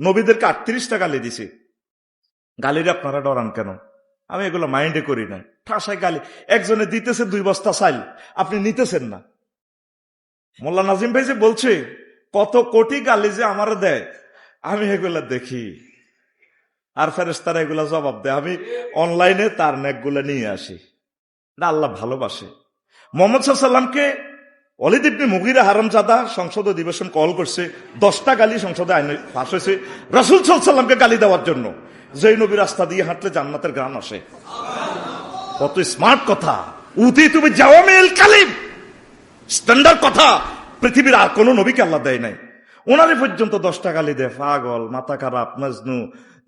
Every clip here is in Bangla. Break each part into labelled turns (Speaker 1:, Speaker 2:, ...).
Speaker 1: নবীদেরকে আটত্রিশটা গালি দিছে। গালির আপনারা ডরান কেন? আমি এগুলো মাইন্ডে করি না ঠাসায় গালি। একজনে দিতেছে দুই বস্তা চাইল আপনি নিতেছেন না। মোল্লা নাজিম ভাই যে বলছে, কত কোটি গালি যে আমার দেয়? আমি এগুলা দেখি। আর ফেরেস্তারা এগুলা জবাব দেয়। আমি অনলাইনে তার নেকগুলা নিয়ে আসি। আল্লাহ ভালোবাসে। মোহাম্মদ সাল্লামকে অলিদ ইবনে মুগিরা হারামজাদা সংসদ অধিবেশন কল করছে, দশটা গালি সংসদে আইনে পাশ হয়েছে। রসুল সাল্লামকে গালি দেওয়ার জন্য যে নবী রাস্তা দিয়ে হাঁটলে জান্নাতের গ্রাম আসে। কত স্মার্ট কথা। উদি তুমি জাওয়ামিল কালিম। স্ট্যান্ডার্ড কথা। পৃথিবীর আর কোন নবীকে আল্লাহ দেয় নাই। ওনারে পর্যন্ত দশটা গালি দেয়, পাগল, মাথা খারাপ, মজনু,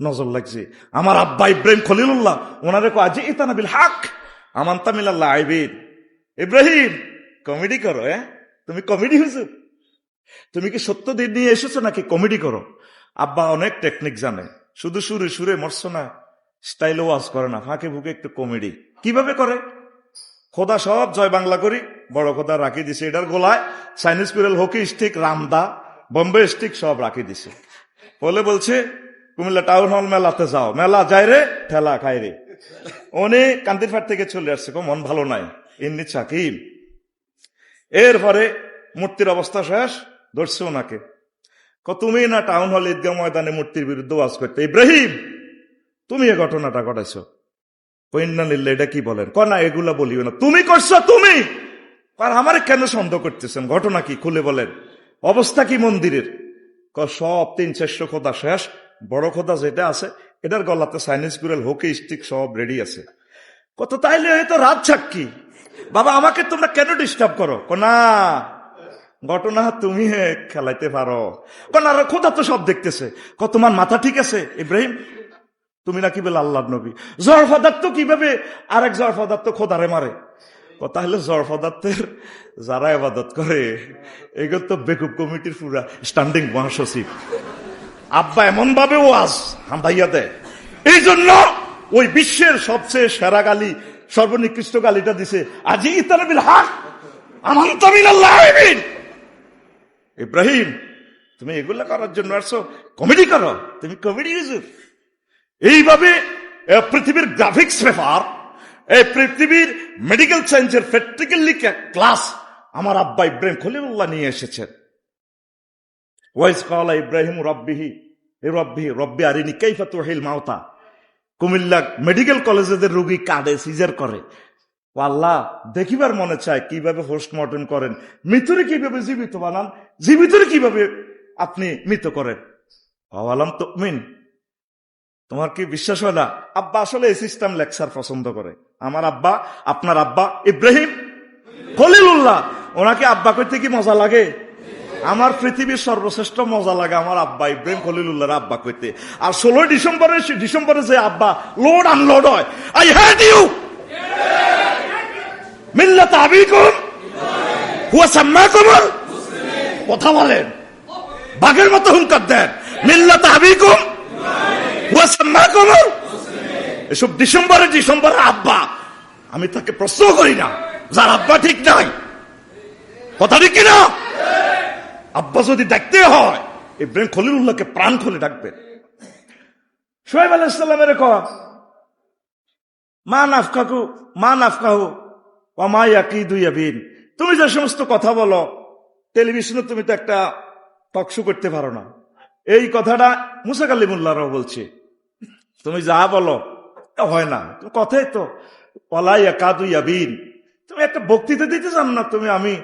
Speaker 1: নজর লাগছে। আমার আব্বা ইব্রাহিম খলিলুল্লাহ, ওনারে কো আজি ইতানাবিল হাক, আমান্তা মিলাল্লাহ আইবিন ইব্রাহিম কমেডি করো হ্যাঁ? তুমি কমেডি হয়েছো? তুমি কি সত্য দিন নিয়ে এসেছ নাকি কমেডি করো? আব্বা অনেক টেকনিক জানে। শুধু সুরে সুরে মরছ না স্টাইল ওয়াজ করে না, ফাঁকে ফুঁকে একটু কমেডি কীভাবে করে? খোদা সব জয় বাংলা করি। বড় খোদা রাখি দিছে এটার গোলায়। চাইনিজ কুরেল হকি স্টিক রামদা বম্বে স্টিক সব রাখি দিছে। বলে বলছে, কুমিল্লা টাউন হল মেলাতে যাও। মেলা যায় রে, ঠেলা খায় রে। উনি কান্দির ফাট থেকে চলে আসছে মন ভালো নাই। ইন্নি চাকিম এরপরে মূর্তির অবস্থা শেষ, ধরছে ওনাকে। তুমি না টাউন হল ঈদগাহ ময়দানে মূর্তির বিরুদ্ধে ওয়াজ করতে, ইব্রাহিম, তুমি এ ঘটনাটা ঘটাইছো। নিল্লে এটা কি বলেন? ক না, এগুলা বলিও না। তুমি করছ, তুমি! আর আমারে কেন সন্দেহ করতেছেন? ঘটনা কি? খুলে বলেন। অবস্থা কি মন্দিরের? সব তিন চারশো খোদা শেষ। বড় খোদা যেটা আছে, এটার গলাতে সাইনিস গুরেল হকি স্টিক সব রেডি আছে। কত তাইলে হয়তো রাত সাক্ষী। বাবা, আমাকে তোমরা কেন ডিস্টার্ব করো? ক না ঘটনা তুমি খেলাইতে পারো। কোন, আর খোদা তো সব দেখতেছে। ক তোমার মাথা ঠিক আছে, ইব্রাহিম? তুমি নাকি বলে আল্লাহ নবী। জর পদার্থ কীভাবে আরেক জর পদার্থ খোদারে মারে? ও তাহলে জর পদার্থের যারা এবাদত করে, এগুলো তো বেকুব কমিটির পুরা স্ট্যান্ডিং মহাসচিব। আব্বা এমন ভাবে ওয়াজ হান্দাইয়া দেয়। এই জন্য ওই বিশ্বের সবচেয়ে সেরা গালি, সর্বনিকৃষ্ট গালিটা দিছে আজি ইতানবিল হাক। ইব্রাহিম, তুমি এগুলা করার জন্য আসছো? কমেডি করো। তুমি কমেডি ইউজুর এইভাবে পৃথিবীর গ্রাফিক্স পেপার, এই পৃথিবীর মেডিকেল সায়েন্সের প্র্যাকটিক্যালি ক্লাস আমার আব্বা ইব্রাহিম খলিলুল্লাহ নিয়ে এসেছেন ওয়াইস কলা ইব্রাহিম রব্বিহি রব্বিহি রব্বি আরিনি, কাইফা তুহিল মাওতা কুমিল্লা মেডিকেল কলেজেদের রোগী কাঁদে সিজার করে। আল্লাহ দেখিবার মনে চায় কীভাবে পোস্টমর্টম করেন, মৃত্যুরে কীভাবে জীবিত বানান, জীবিতরে কীভাবে আপনি মৃত করেন। আলাম তো মিন তোমার কি বিশ্বাস হয় না? আব্বা আসলে এই সিস্টেম লেকচার পছন্দ করে। আমার আব্বা, আপনার আব্বা ইব্রাহিম খলিলুল্লাহ, ওনাকে আব্বা করতে কি মজা লাগে? আমার পৃথিবীর সর্বশ্রেষ্ঠ মজা লাগে আমার আব্বা ইব্রাহিম খলিলুল্লাহর আব্বা করতে আর ষোলোই ডিসেম্বরে ডিসেম্বরে যে আব্বা লোড আনলোড হয় আই হ্যাড ইউ মিল্লাত আবিকুম, হুয়া সাম্মাকুমুল কথা বলেন। বাঘের মতো হুঙ্কার দেন। মিল্লাত আবিকুম, হুয়া সাম্মাকুমুল এসব ডিসেম্বরে ডিসেম্বরে আব্বা। আমি তাকে প্রশ্ন করি না, যার আব্বা ঠিক নাই। কথা ঠিক কিনা? আব্বা যদি দেখতে হয়, ইব্রাহিম খলিলুল্লাহকে প্রাণ খুলে ডাকবেন সোহেব আলাইসাল্লামের ক মা নাফকাকু, মা নাফকাহু ও মা ইয়াকি দুই আবিন তুমি যে সমস্ত কথা বলো, টেলিভিশনে তুমি তো একটা টকশো করতে পারো না। এই কথাটা মুসা কালিমুল্লাহরাও বলছে। তুমি যা বলো হয় না। কথাই তো পলাই কাদু ইয়াবিন। তুমি একটা বক্তৃতা দিতে চান না, তুমি আমি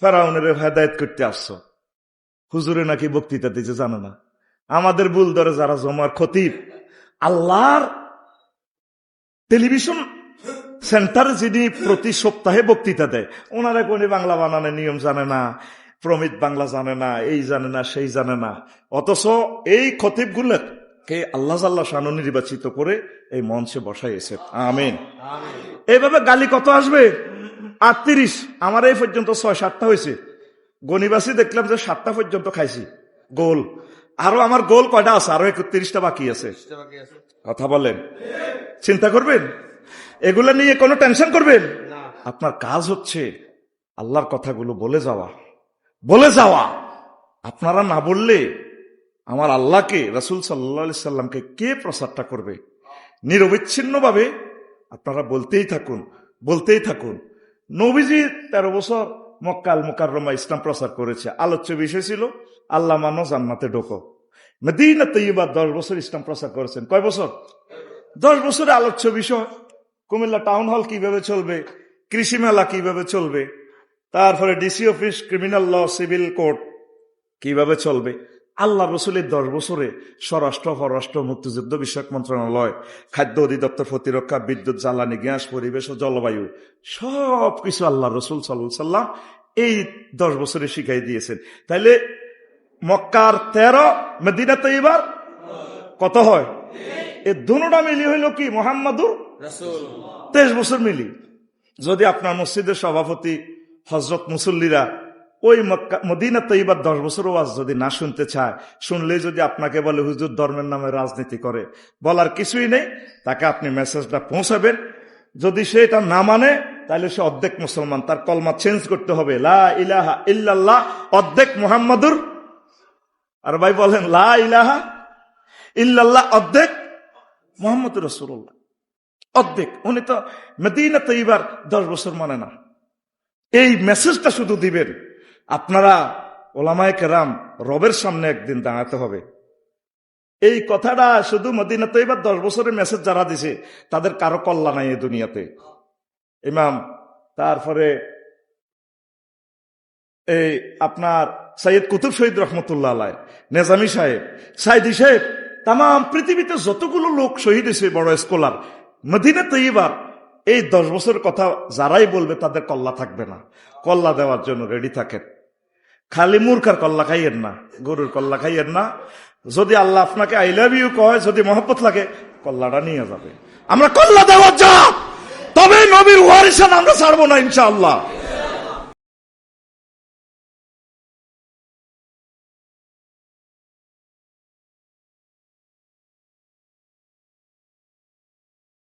Speaker 1: ফেরাউনের হেদায়ত করতে আসছো। হুজুরে নাকি বক্তৃতা দিতে জানো না। আমাদের ভুল ধরে যারা জমার খতিব আল্লাহর টেলিভিশন সেন্টারে যিনি প্রতি সপ্তাহে বক্তৃতা দেয় ওনারা কোনি বাংলা বানানোর নিয়ম জানে না প্রমিত বাংলা জানে না এই জানে না সেই জানে না। অথচ এই খতিব কে আল্লাহ আল্লাহ শানু নির্বাচিত করে এই মঞ্চে বসাইছে আমিন। এইভাবে গালি কত আসবে? আটত্রিশ। আমার এই পর্যন্ত ছয় সাতটা হয়েছে। গণিবাসী দেখলাম যে সাতটা পর্যন্ত খাইছি। গোল। আরও আমার গোল কয়টা আছে? আরও একত্রিশটা বাকি আছে। কথা বলেন। চিন্তা করবেন? এগুলো নিয়ে কোনো টেনশন করবেন? আপনার কাজ হচ্ছে আল্লাহর কথাগুলো বলে যাওয়া। বলে যাওয়া। আপনারা না বললে আমার আল্লাহকে রসুল সাল্লা সাল্লামকে কে প্রচারটা করবে? নিরবিচ্ছিন্নভাবে আপনারা বলতেই থাকুন বলতেই থাকুন। নবীজি তেরো বছর মক্কাল মোকাররমা ইসলাম প্রচার করেছে। আলোচ্য বিষয় ছিল আল্লাহ মানো জান্নাতে ঢোকো। মেদিনা তৈবা দশ বছর ইসলাম প্রচার করেছেন। কয় বছর? দশ বছরে আলোচ্য বিষয়, কুমিল্লা টাউন হল কীভাবে চলবে, কৃষি মেলা কীভাবে চলবে, তারপরে DC office, criminal law, civil court কীভাবে চলবে। আল্লাহ রসুলের দশ বছরে স্বরাষ্ট্র পররাষ্ট্র মুক্তিযুদ্ধ বিষয়ক মন্ত্রণালয় খাদ্য অধিদপ্তর প্রতিরক্ষা বিদ্যুৎ জ্বালানি গ্যাস পরিবেশ ও জলবায়ু সব কিছু আল্লাহ রসুল সাল্লাহ সাল্লাম এই দশ বছরে শিখাই দিয়েছেন। তাইলে মক্কার তেরো মেদিনা তৈবার কত হয়? এ দুটা মিলি হইল কি? মোহাম্মদুর তেইশ বছর মিলি। যদি আপনার মসজিদের সভাপতি হজরত মুসল্লিরা ওই মদিনা তৈবার দশ বছর ওয়াজ যদি না শুনতে চায় শুনলেই যদি আপনাকে বলে, হুজুর, ধর্মের নামে রাজনীতি করে। বলার কিছুই নেই, তাকে আপনি মেসেজটা পৌঁছাবেন। যদি সে এটা না মানে তাহলে সে অর্ধেক মুসলমান, তার কলমা চেঞ্জ করতে হবে। লা ইলাহা ইল্লাল্লাহ, অর্ধেক মুহাম্মাদুর। আর ভাই বলেন, লা ইলাহা ইল্লাল্লাহ, অর্ধেক মোহাম্মদ রসুল্লাহ অর্ধেক। উনি তো মদিনা তৈবার দশ বছর মানে না। এই মেসেজটা শুধু দিবেন। আপনারা ওলামায় কেরাম রবের সামনে একদিন দাঁড়াতে হবে। এই কথাটা শুধু মদিনা তো এবার দশ বছরের মেসেজ যারা দিছে, তাদের কারও কল্লা নাই এই দুনিয়াতে। ইমাম, তারপরে এই আপনার সৈয়দ কুতুব শহীদ রহমতুল্লাহ আলাই, নেজামি সাহেব, সাইদি সাহেব তাম পৃথিবীতে যতগুলো লোক শহীদ হয়েছে, বড় স্কলার মদিনা তৈবার এই দশ বছর কথা যারাই বলবে, তাদের কল্লা থাকবে না। কল্লা দেওয়ার জন্য রেডি থাকেন। খালি মূর্খার কল্লা খাইয়েন না, গরুর কল্লা খাইয়েন না। যদি আল্লাহ আপনাকে আই লাভ ইউ কয়, যদি মহব্বত লাগে, কল্লাটা নিয়ে যাবে। আমরা কল্লা দেওয়ার যা! তবে নবীর ওয়ারিসান আমরা ছাড়বো না, ইনশাআল্লাহ।